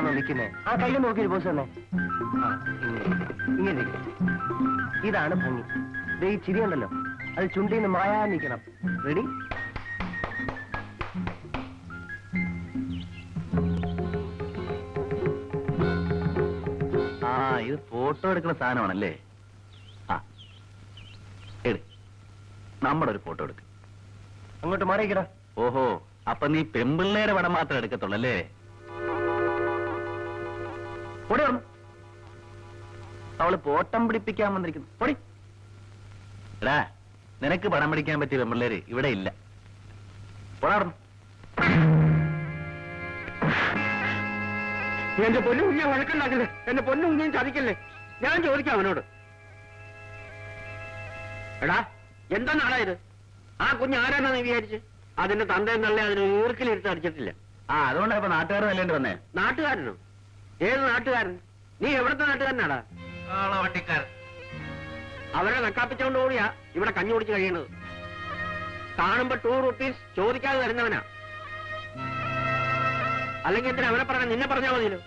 എവിടെയാണോ നിൽക്കുന്നത് ആ കയ്യിൽ നോക്കി പോസ് തന്നെ. ഇങ്ങനെ. ഇതാണ് ഭംഗി. ദേ ഈ ചിരി ഉണ്ടല്ലോ. അത് ചുണ്ടിന്ന് മായാ നിൽക്കണം റെഡി ആ ഇത് ഫോട്ടോ എടുക്കുന്ന സാധനമാണല്ലേ? ആ എടു. നമ്മുടെ ഒരു ഫോട്ടോ എടുക്ക്. അങ്ങോട്ട് മാറിയിക്കടാ. ഓഹോ അപ്പൊ നീ പെമ്പിള്ളേരെ വടം മാത്രം എടുക്കത്തുള്ളൂ അല്ലേ പൊടി വന്നു അവൾ പോട്ടം പിടിപ്പിക്കാൻ വന്നിരിക്കുന്നു. പൊടി. എടാ നിനക്ക് പണം പിടിക്കാൻ പറ്റിയ പെമ്പിള്ളേര് ഇവിടെ ഇല്ല. പോടാർന്നു എന്റെ പൊന്നു കുഞ്ഞെ വഴക്കുണ്ടാക്കില്ലേ എന്റെ പൊന്നു കുഞ്ഞും ചതിക്കല്ലേ? ഞാൻ ചോദിക്കാം അവനോട്. എടാ എന്താ നാടാ ഇത്? ആ കുഞ്ഞ് ആരാണെന്ന് നീ വിചാരിച്ച്? അതിന്റെ തന്തയെന്നല്ലേ അതിന് ഈർക്കിലിരുത്ത് അടിച്ചിട്ടില്ല. ആ അതുകൊണ്ടാണ് ഇപ്പൊ നാട്ടുകാർ നല്ലേണ്ടി വന്നേ? നാട്ടുകാരനോ? ഏത് നാട്ടുകാരൻ? നീ എവിടത്തെ നാട്ടുകാരനാടാ? വണ്ടിക്കാരൻ അവരെ നക്കാപ്പിച്ചോണ്ട് കൂടിയാ ഇവിടെ കഞ്ഞി കുടിച്ച് കഴിയണത് കാണുമ്പോ ടൂ റുപ്പീസ് ചോദിക്കാതെ തരുന്നവനാ. അല്ലെങ്കിൽ എന്തിനാ അവനെ പറഞ്ഞ നിന്നെ പറഞ്ഞാൽ മതിയല്ലോ.